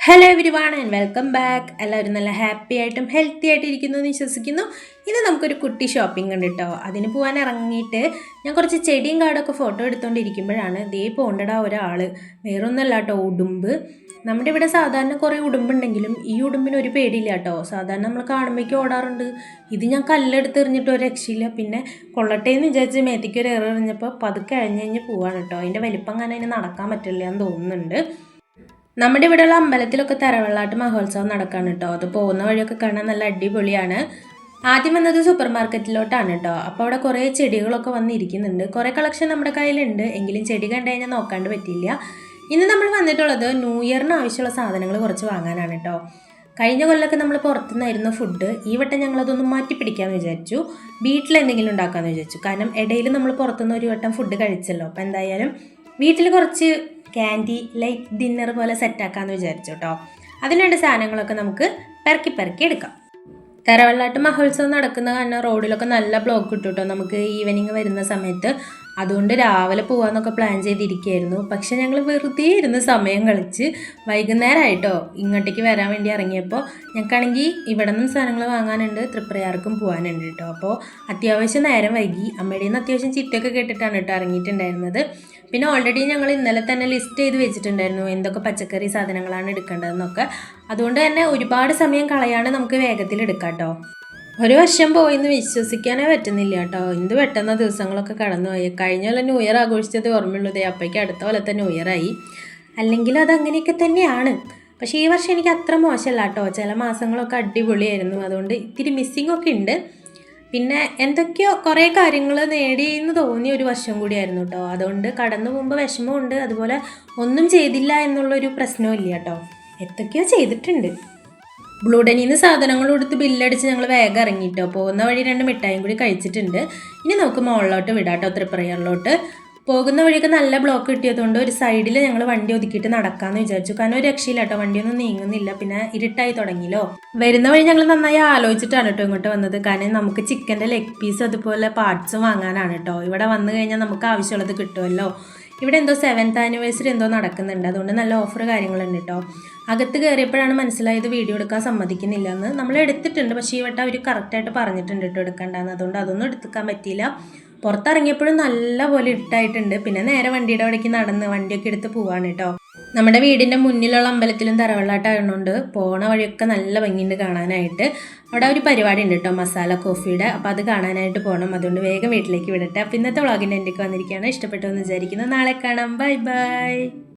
Hello everyone and welcome back എല്ലാവരും നല്ല happy ആയിട്ടും ഹെൽത്തി ആയിട്ട് ഇരിക്കുന്നു എന്ന് വിശ്വസിക്കുന്നു. ഇന്ന് നമുക്കൊരു കുട്ടി ഷോപ്പിംഗ് ഉണ്ട് കേട്ടോ അതിന് പോകാൻ ഇറങ്ങിയിട്ട് ഞാൻ കുറച്ച് ചെടിയും കാടൊക്കെ ഫോട്ടോ എടുത്തുകൊണ്ടിരിക്കുമ്പോഴാണ് ദേ പോണ്ടടാ ഒരാൾ വേറൊന്നല്ല കേട്ടോ ഉടുമ്പ്. നമ്മുടെ ഇവിടെ സാധാരണ കുറേ ഉടുമ്പുണ്ടെങ്കിലും ഈ ഉടുമ്പിന് ഒരു പേടിയില്ല കേട്ടോ സാധാരണ നമ്മൾ കാണുമ്പോഴേക്കും ഓടാറുണ്ട്. ഇത് ഞാൻ കല്ലെടുത്ത് എറിഞ്ഞിട്ട് ഒരു രക്ഷയില്ല. പിന്നെ കൊള്ളട്ടെ എന്ന് വിചാരിച്ച് മേത്തേക്ക് ഒരു എറിഞ്ഞപ്പോൾ പതുക്കെ അഴിഞ്ഞ് കഴിഞ്ഞ് പോവാണ് കേട്ടോ അതിന്റെ വലിപ്പം കാരണം അതിന് നടക്കാൻ പറ്റില്ല എന്ന് തോന്നുന്നുണ്ട്. നമ്മുടെ ഇവിടെയുള്ള അമ്പലത്തിലൊക്കെ തറവെള്ളാട്ട് മഹോത്സവം നടക്കാണ് കേട്ടോ അത് പോകുന്ന വഴിയൊക്കെ കാണാൻ നല്ല അടിപൊളിയാണ്. ആദ്യം വന്നത് സൂപ്പർ മാർക്കറ്റിലോട്ടാണ് കേട്ടോ അപ്പോൾ അവിടെ കുറേ ചെടികളൊക്കെ വന്നിരിക്കുന്നുണ്ട്. കുറേ കളക്ഷൻ നമ്മുടെ കയ്യിലുണ്ട്. എങ്കിലും ചെടി കണ്ടു കഴിഞ്ഞാൽ നോക്കാണ്ട് പറ്റില്ല ഇന്ന് നമ്മൾ വന്നിട്ടുള്ളത് ന്യൂ ഇയറിന് ആവശ്യമുള്ള സാധനങ്ങൾ കുറച്ച് വാങ്ങാനാണ് കേട്ടോ കഴിഞ്ഞ കൊല്ലമൊക്കെ നമ്മൾ പുറത്തുനിന്നായിരുന്നു ഫുഡ്. ഈ വട്ടം ഞങ്ങളതൊന്ന് മാറ്റി പിടിക്കാമെന്ന് വിചാരിച്ചു. വീട്ടിൽ എന്തെങ്കിലും ഉണ്ടാക്കാമെന്ന് വിചാരിച്ചു. കാരണം ഇടയിൽ നമ്മൾ പുറത്തുനിന്ന് ഒരു വട്ടം ഫുഡ് കഴിച്ചല്ലോ. അപ്പോൾ എന്തായാലും വീട്ടിൽ കുറച്ച് ക്യാൻഡി ലൈക്ക് ഡിന്നർ പോലെ സെറ്റാക്കാമെന്ന് വിചാരിച്ചു കേട്ടോ അതിനുവേണ്ട സാധനങ്ങളൊക്കെ നമുക്ക് പെറുക്കി പെറുക്കി എടുക്കാം. കരവെള്ളാട്ട് മഹോത്സവം നടക്കുന്ന കാരണം റോഡിലൊക്കെ നല്ല ബ്ലോക്ക് കിട്ടും കേട്ടോ നമുക്ക് ഈവനിങ് വരുന്ന സമയത്ത് അതുകൊണ്ട് രാവിലെ പോകാമെന്നൊക്കെ പ്ലാൻ ചെയ്തിരിക്കുകയായിരുന്നു പക്ഷെ ഞങ്ങൾ വെറുതെ ഇരുന്ന് സമയം കളിച്ച് വൈകുന്നേരമായിട്ടോ ഇങ്ങോട്ടേക്ക് വരാൻ വേണ്ടി ഇറങ്ങിയപ്പോൾ ഞങ്ങൾക്കാണെങ്കിൽ ഇവിടെ നിന്നും സാധനങ്ങൾ വാങ്ങാനുണ്ട് തൃപ്രയാർക്കും പോകാനുണ്ട് കേട്ടോ അപ്പോൾ അത്യാവശ്യം നേരം വൈകി. അമ്മയുടെ നിന്ന് അത്യാവശ്യം ചിറ്റൊക്കെ കേട്ടിട്ടാണ് കേട്ടോ ഇറങ്ങിയിട്ടുണ്ടായിരുന്നത്. പിന്നെ ഓൾറെഡി ഞങ്ങൾ ഇന്നലെ തന്നെ ലിസ്റ്റ് ചെയ്ത് വെച്ചിട്ടുണ്ടായിരുന്നു എന്തൊക്കെ പച്ചക്കറി സാധനങ്ങളാണ് എടുക്കേണ്ടതെന്നൊക്കെ. അതുകൊണ്ട് തന്നെ ഒരുപാട് സമയം കളയാണ്ട് നമുക്ക് വേഗത്തിൽ എടുക്കാം കേട്ടോ ഒരു വർഷം പോയിന്ന് വിശ്വസിക്കാനേ പറ്റുന്നില്ല കേട്ടോ. എന്ത് പെട്ടെന്ന് ദിവസങ്ങളൊക്കെ കടന്നുപോയി. കഴിഞ്ഞ കൊല്ലം ന്യൂ ഇയർ ആഘോഷിച്ചത് ഓർമ്മയുള്ളതേ അപ്പോഴേക്ക് അടുത്ത കൊല്ലത്തെ ന്യൂ ഇയർ ആയി. അല്ലെങ്കിൽ അത് അങ്ങനെയൊക്കെ തന്നെയാണ്. പക്ഷേ ഈ വർഷം എനിക്ക് അത്ര മോശമല്ല കേട്ടോ. ചില മാസങ്ങളൊക്കെ അടിപൊളിയായിരുന്നു. അതുകൊണ്ട് ഇത്തിരി മിസ്സിംഗ് ഒക്കെ ഉണ്ട്. പിന്നെ എന്തൊക്കെയോ കുറേ കാര്യങ്ങൾ നേടി എന്ന് തോന്നിയ ഒരു വർഷം കൂടിയായിരുന്നു കേട്ടോ. അതുകൊണ്ട് കടന്നു പോകുമ്പോൾ വിഷമമുണ്ട്. അതുപോലെ ഒന്നും ചെയ്തില്ല എന്നുള്ളൊരു പ്രശ്നവും ഇല്ല കേട്ടോ. എന്തൊക്കെയോ ചെയ്തിട്ടുണ്ട്. ബ്ലൂഡനിൽ നിന്ന് സാധനങ്ങൾ കൊടുത്ത് ബില്ലടിച്ച് ഞങ്ങൾ വേഗം ഇറങ്ങിയിട്ടോ പോകുന്ന വഴി രണ്ട് മിഠായും കൂടി കഴിച്ചിട്ടുണ്ട്. ഇനി നമുക്ക് മുകളിലോട്ട് വിടാട്ടോ തൃപ്രയറിലോട്ട് പോകുന്ന വഴിയൊക്കെ നല്ല ബ്ലോക്ക് കിട്ടിയതുകൊണ്ട് ഒരു സൈഡിൽ ഞങ്ങൾ വണ്ടി ഒതുക്കിയിട്ട് നടക്കാമെന്ന് വിചാരിച്ചു. കാരണം ഒരു രക്ഷയില്ല കേട്ടോ വണ്ടിയൊന്നും നീങ്ങുന്നില്ല. പിന്നെ ഇരുട്ടായി തുടങ്ങിയല്ലോ. വരുന്ന വഴി ഞങ്ങൾ നന്നായി ആലോചിച്ചിട്ടാണ് കേട്ടോ ഇങ്ങോട്ട് വന്നത്. കാരണം നമുക്ക് ചിക്കന്റെ ലെഗ് പീസ് അതുപോലെ പാർട്സും വാങ്ങാനാണ് കേട്ടോ. ഇവിടെ വന്നു കഴിഞ്ഞാൽ നമുക്ക് ആവശ്യമുള്ളത് കിട്ടുമല്ലോ. ഇവിടെ എന്തോ സെവൻത്ത് ആനിവേഴ്സറി എന്തോ നടക്കുന്നുണ്ട്. അതുകൊണ്ട് നല്ല ഓഫർ കാര്യങ്ങളുണ്ട് കേട്ടോ അകത്ത് കയറിയപ്പോഴാണ് മനസ്സിലായത് വീഡിയോ എടുക്കാൻ സമ്മതിക്കുന്നില്ല എന്ന് നമ്മൾ എടുത്തിട്ടുണ്ട്. പക്ഷേ ഈ വട്ടം അവർ കറക്റ്റായിട്ട് പറഞ്ഞിട്ടുണ്ട് കേട്ടോ എടുക്കേണ്ടതെന്ന് അതുകൊണ്ട് അതൊന്നും എടുക്കാൻ പറ്റിയില്ല. പുറത്തിറങ്ങിയപ്പോഴും നല്ല പോലെ ഇട്ടായിട്ടുണ്ട്. പിന്നെ നേരെ വണ്ടിയുടെ അവിടേക്ക് നടന്ന് വണ്ടിയൊക്കെ എടുത്ത് പോവാണ് കേട്ടോ നമ്മുടെ വീടിന്റെ മുന്നിലുള്ള അമ്പലത്തിലും തറവള്ളാട്ടായതുകൊണ്ട് പോണ വഴിയൊക്കെ നല്ല ഭംഗിയുണ്ട് കാണാനായിട്ട്. അവിടെ ഒരു പരിപാടി ഉണ്ട് കേട്ടോ മസാല കോഫിയുടെ. അപ്പോൾ അത് കാണാനായിട്ട് പോകണം അതുകൊണ്ട് വേഗം വീട്ടിലേക്ക് വിടട്ടെ. അപ്പോൾ ഇന്നത്തെ വ്ളോഗിന്റെ എന്റെ വന്നിരിക്കുകയാണ്. ഇഷ്ടപ്പെട്ടു എന്ന് വിചാരിക്കുന്നു. നാളെ കാണാം. Bye bye.